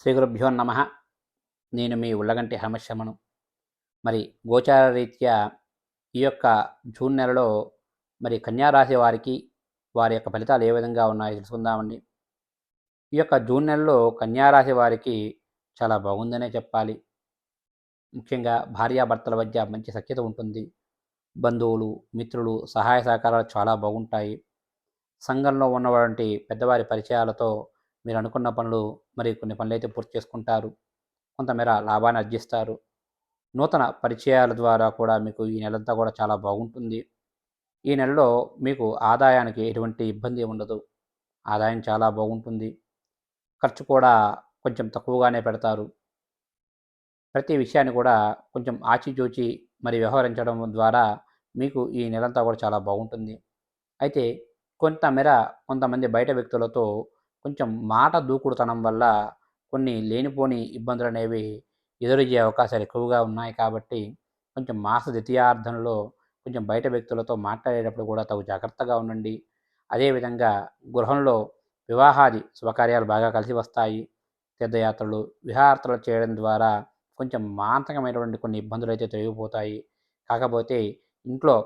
శ్రీ గురుభ్యో నమ. నేను మీ ఉల్లగంటి హమశమను. మరి గోచార రీత్యా ఈ యొక్క జూన్ నెలలో మరి కన్యారాశి వారికి వారి యొక్క ఫలితాలు ఏ విధంగా ఉన్నాయో తెలుసుకుందామండి. ఈ యొక్క జూన్ నెలలో కన్యారాశి వారికి చాలా బాగుందనే చెప్పాలి. ముఖ్యంగా భార్యాభర్తల మధ్య మంచి సఖ్యత ఉంటుంది. బంధువులు మిత్రులు సహాయ సహకారాలు చాలా బాగుంటాయి. సంఘంలో ఉన్నటువంటి పెద్దవారి పరిచయాలతో మీరు అనుకున్న పనులు మరి కొన్ని పనులు అయితే పూర్తి చేసుకుంటారు. కొంతమేర లాభాన్ని అర్జిస్తారు నూతన పరిచయాల ద్వారా కూడా మీకు ఈ నెలంతా కూడా చాలా బాగుంటుంది. ఈ నెలలో మీకు ఆదాయానికి ఎటువంటి ఇబ్బంది ఉండదు. ఆదాయం చాలా బాగుంటుంది. ఖర్చు కూడా కొంచెం తక్కువగానే పెడతారు. ప్రతి విషయాన్ని కూడా కొంచెం ఆచిచూచి మరి వ్యవహరించడం ద్వారా మీకు ఈ నెలంతా కూడా చాలా బాగుంటుంది. అయితే కొంతమేర కొంతమంది బయట వ్యక్తులతో కొంచెం మాట దూకుడుతనం వల్ల కొన్ని లేనిపోని ఇబ్బందులు అనేవి ఎదురయ్యే అవకాశాలు ఎక్కువగా ఉన్నాయి కాబట్టి కొంచెం మాస ద్వితీయార్థంలో కొంచెం బయట వ్యక్తులతో మాట్లాడేటప్పుడు కూడా తగు జాగ్రత్తగా ఉండండి. అదేవిధంగా గృహంలో వివాహాది శుభకార్యాలు బాగా కలిసి వస్తాయి. తీర్థయాత్రలు విహారతలు చేయడం ద్వారా కొంచెం మానసికమైనటువంటి కొన్ని ఇబ్బందులు అయితే తొలగిపోతాయి. కాకపోతే ఇంట్లో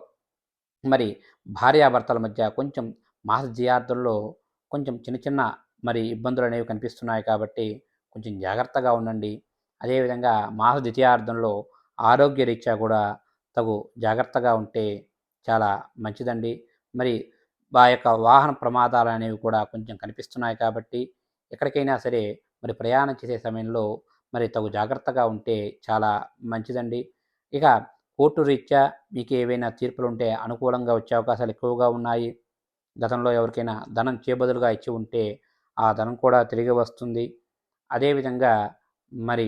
మరి భార్యాభర్తల మధ్య కొంచెం మాస ద్వితీయార్థంలో కొంచెం చిన్న చిన్న మరి ఇబ్బందులు అనేవి కనిపిస్తున్నాయి కాబట్టి కొంచెం జాగ్రత్తగా ఉండండి. అదేవిధంగా మాస ద్వితీయార్థంలో ఆరోగ్య రీత్యా కూడా తగు జాగ్రత్తగా ఉంటే చాలా మంచిదండి. మరి ఆ యొక్క వాహన ప్రమాదాలు అనేవి కూడా కొంచెం కనిపిస్తున్నాయి కాబట్టి ఎక్కడికైనా సరే మరి ప్రయాణం చేసే సమయంలో మరి తగు జాగ్రత్తగా ఉంటే చాలా మంచిదండి. ఇక కోర్టు రీత్యా మీకు ఏవైనా తీర్పులు ఉంటే అనుకూలంగా వచ్చే అవకాశాలు ఎక్కువగా ఉన్నాయి. గతంలో ఎవరికైనా ధనం చేబదులుగా ఇచ్చి ఉంటే ఆ ధనం కూడా తిరిగి వస్తుంది. అదేవిధంగా మరి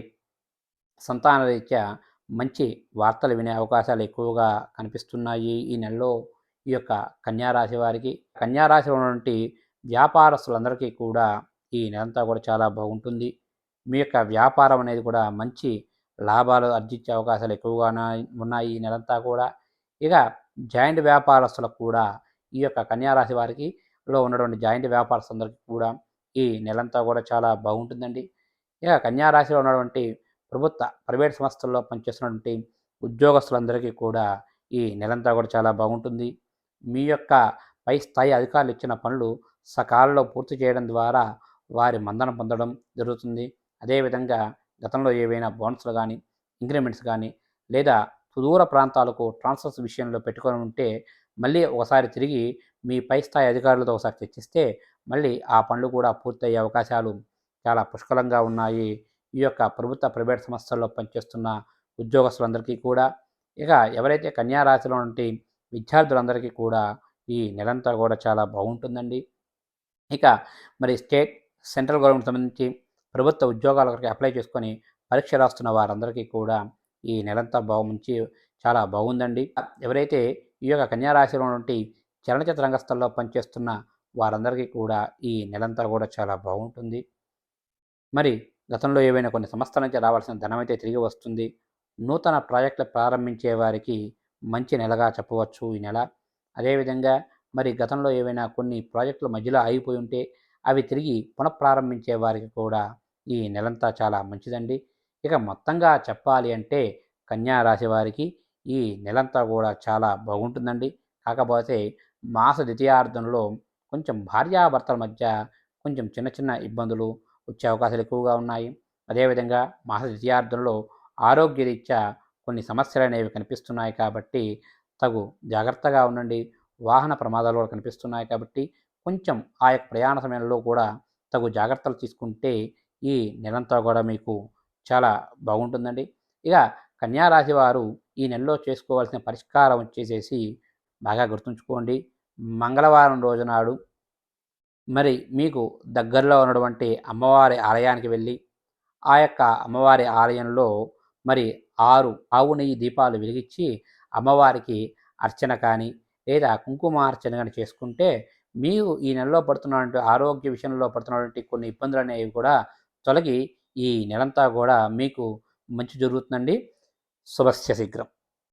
సంతానరీత్యా మంచి వార్తలు వినే అవకాశాలు ఎక్కువగా కనిపిస్తున్నాయి ఈ నెలలో ఈ యొక్క కన్యారాశి వారికి. కన్యారాశిలో ఉన్నటువంటి వ్యాపారస్తులందరికీ కూడా ఈ నెలంతా కూడా చాలా బాగుంటుంది. మీ యొక్క వ్యాపారం అనేది కూడా మంచి లాభాలు ఆర్జించే అవకాశాలు ఎక్కువగా ఉన్నాయి ఈ నెలంతా కూడా. ఇక జాయింట్ వ్యాపారస్తులకు కూడా ఈ యొక్క కన్యారాశి వారికి లో ఉన్నటువంటి జాయింట్ వ్యాపారస్తులందరికీ కూడా ఈ నెలంతా కూడా చాలా బాగుంటుందండి. ఇక కన్యారాశిలో ఉన్నటువంటి ప్రభుత్వ ప్రైవేట్ సంస్థల్లో పనిచేస్తున్నటువంటి ఉద్యోగస్తులందరికీ కూడా ఈ నెలంతా కూడా చాలా బాగుంటుంది. మీ యొక్క పై స్థాయి అధికారులు ఇచ్చిన పనులు సకాలంలో పూర్తి చేయడం ద్వారా వారి మందన పొందడం జరుగుతుంది. అదేవిధంగా గతంలో ఏవైనా బోనస్లు కానీ ఇంక్రిమెంట్స్ కానీ లేదా సుదూర ప్రాంతాలకు ట్రాన్స్ఫర్స్ విషయంలో పెట్టుకొని ఉంటే మళ్ళీ ఒకసారి తిరిగి మీ పై స్థాయి అధికారులతో ఒకసారి చర్చిస్తే మళ్ళీ ఆ పనులు కూడా పూర్తయ్యే అవకాశాలు చాలా పుష్కలంగా ఉన్నాయి. ఈ యొక్క ప్రభుత్వ ప్రైవేట్ సంస్థల్లో పనిచేస్తున్న ఉద్యోగస్తులందరికీ కూడా ఇక ఎవరైతే కన్యారాశిలో నుండి విద్యార్థులందరికీ కూడా ఈ నెలంతా కూడా చాలా బాగుంటుందండి. ఇక మరి స్టేట్ సెంట్రల్ గవర్నమెంట్ సంబంధించి ప్రభుత్వ ఉద్యోగాలకి అప్లై చేసుకొని పరీక్ష రాస్తున్న వారందరికీ కూడా ఈ నెలంతా బాగుంచి చాలా బాగుందండి. ఎవరైతే ఈ యొక్క కన్యారాశిలో ఉన్నటువంటి చలనచిత్ర రంగస్థల్లో పనిచేస్తున్న వారందరికీ కూడా ఈ నెలంతా కూడా చాలా బాగుంటుంది. మరి గతంలో ఏవైనా కొన్ని సంస్థల నుంచి రావాల్సిన ధనం అయితే తిరిగి వస్తుంది. నూతన ప్రాజెక్టులు ప్రారంభించే వారికి మంచి నెలగా చెప్పవచ్చు ఈ నెల. అదేవిధంగా మరి గతంలో ఏవైనా కొన్ని ప్రాజెక్టులు మధ్యలో ఆగిపోయి ఉంటే అవి తిరిగి పునఃప్రారంభించే వారికి కూడా ఈ నెలంతా చాలా మంచిదండి. ఇక మొత్తంగా చెప్పాలి అంటే కన్యా రాశి వారికి ఈ నెలంతా కూడా చాలా బాగుంటుందండి. కాకపోతే మాస ద్వితీయార్థంలో కొంచెం భార్యాభర్తల మధ్య కొంచెం చిన్న చిన్న ఇబ్బందులు వచ్చే అవకాశాలు ఎక్కువగా ఉన్నాయి. అదేవిధంగా మాస ద్వితీయార్థంలో ఆరోగ్యరీత్యా కొన్ని సమస్యలు అనేవి కనిపిస్తున్నాయి కాబట్టి తగు జాగ్రత్తగా ఉండండి. వాహన ప్రమాదాలు కూడా కనిపిస్తున్నాయి కాబట్టి కొంచెం ఆ యొక్క ప్రయాణ సమయంలో కూడా తగు జాగ్రత్తలు తీసుకుంటే ఈ నెలంతా కూడా మీకు చాలా బాగుంటుందండి. ఇక కన్యారాశి వారు ఈ నెలలో చేసుకోవాల్సిన పరిష్కారం వచ్చేసేసి బాగా గుర్తుంచుకోండి. మంగళవారం రోజునాడు మరి మీకు దగ్గరలో ఉన్నటువంటి అమ్మవారి ఆలయానికి వెళ్ళి ఆ యొక్క అమ్మవారి ఆలయంలో మరి ఆరు ఆవు నెయ్యి దీపాలు వెలిగించి అమ్మవారికి అర్చన కానీ లేదా కుంకుమార్చన కానీ చేసుకుంటే మీరు ఈ నెలలో పడుతున్నటువంటి ఆరోగ్య విషయంలో పడుతున్నటువంటి కొన్ని ఇబ్బందులు అనేవి కూడా తొలగి ఈ నెలంతా కూడా మీకు మంచి జరుగుతుందండి. శుభస్య శీఘ్రం.